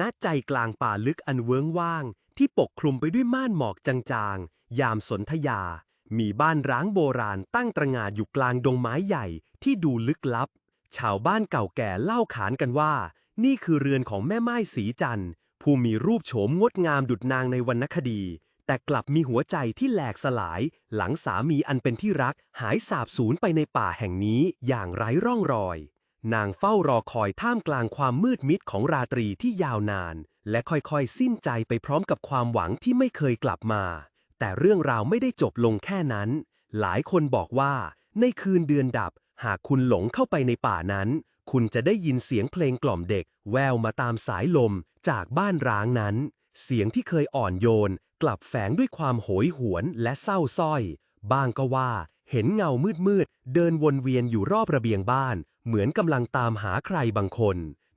ณใจกลางป่าลึกอันเวิ้งว่าง ที่ปกคลุมไปด้วยม่านหมอกจางๆ ยามสนธยา มีบ้านร้างโบราณตั้งตระงานอยู่กลางดงไม้ใหญ่ที่ดูลึกลับ ชาวบ้านเก่าแก่เล่าขานกันว่า นี่คือเรือนของแม่ไม้สีจันทร์ผู้มีรูปโฉมงดงามดุจนางในวรรณคดี แต่กลับมีหัวใจที่แหลกสลาย หลังสามีอันเป็นที่รักหายสาบสูญไปในป่าแห่งนี้อย่างไร้ร่องรอย นางเฝ้ารอคอยท่ามกลางความมืดมิดของราตรีที่ยาวนาน และค่อยๆ สิ้นใจไปพร้อมกับความหวังที่ไม่เคยกลับมา แต่เรื่องราวไม่ได้จบลงแค่นั้น หลายคนบอกว่า ในคืนเดือนดับ หากคุณหลงเข้าไปในป่านั้น คุณจะได้ยินเสียงเพลงกล่อมเด็ก แววมาตามสายลมจากบ้านร้างนั้น เสียงที่เคยอ่อนโยน กลับแฝงด้วยความโหยหวนและเศร้าส้อย บ้างก็ว่า เห็นเงามืดๆเดินวนเวียนอยู่รอบระเบียงบ้าน เหมือนกำลังตามหาใครบางคน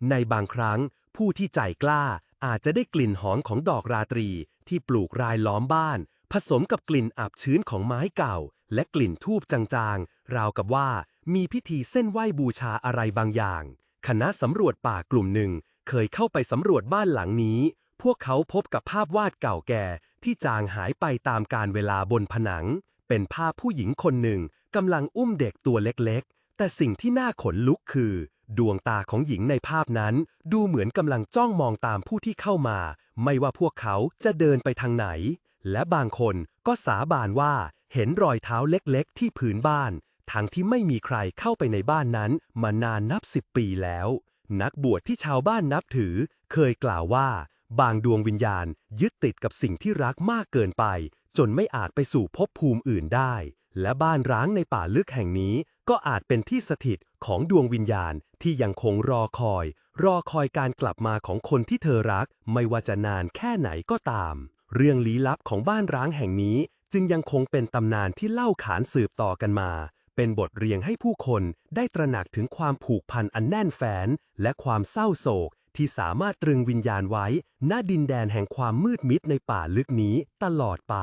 ในบางครั้ง ผู้ที่ใจกล้าอาจจะได้กลิ่นหอมของดอกราตรีที่ปลูกรายล้อมบ้าน ผสมกับกลิ่นอับชื้นของไม้เก่า และกลิ่นทูบจางๆ ราวกับว่ามีพิธีเส้นไหว้บูชาอะไรบางอย่าง คณะสำรวจป่ากลุ่มหนึ่ง เคยเข้าไปสำรวจบ้านหลังนี้ พวกเขาพบกับภาพวาดเก่าแก่ ที่จางหายไปตามกาลเวลาบนผนัง เป็นภาพผู้หญิงคนหนึ่งกำลังอุ้มเด็กตัวเล็กๆ แต่สิ่งที่น่าขนลุกคือ ดวงตาของหญิงในภาพนั้น ดูเหมือนกำลังจ้องมองตามผู้ที่เข้ามา ไม่ว่าพวกเขาจะเดินไปทางไหน และบางคนก็สาบานว่าเห็นรอยเท้าเล็กๆ ที่ผืนบ้าน ทั้งที่ไม่มีใครเข้าไปในบ้านนั้นมานานนับสิบปีแล้ว นักบวชที่ชาวบ้านนับถือ เคยกล่าวว่า บางดวงวิญญาณยึดติดกับสิ่งที่รักมากเกินไป จนไม่อาจไปสู่ภพภูมิอื่นได้ และบ้านร้างในป่าลึกแห่งนี้ก็อาจเป็นที่สถิตของดวงวิญญาณที่ยังคงรอคอย รอคอยการกลับมาของคนที่เธอรัก ไม่ว่าจะนานแค่ไหนก็ตาม เรื่องลี้ลับของบ้านร้างแห่งนี้ จึงยังคงเป็นตำนานที่เล่าขานสืบต่อกันมา เป็นบทเรียนให้ผู้คนได้ตระหนักถึงความผูกพันอันแน่นแฟ้นและความเศร้าโศกที่สามารถตรึงวิญญาณไว้ ณดินแดนแห่งความมืดมิดในป่าลึกนี้ตลอดไป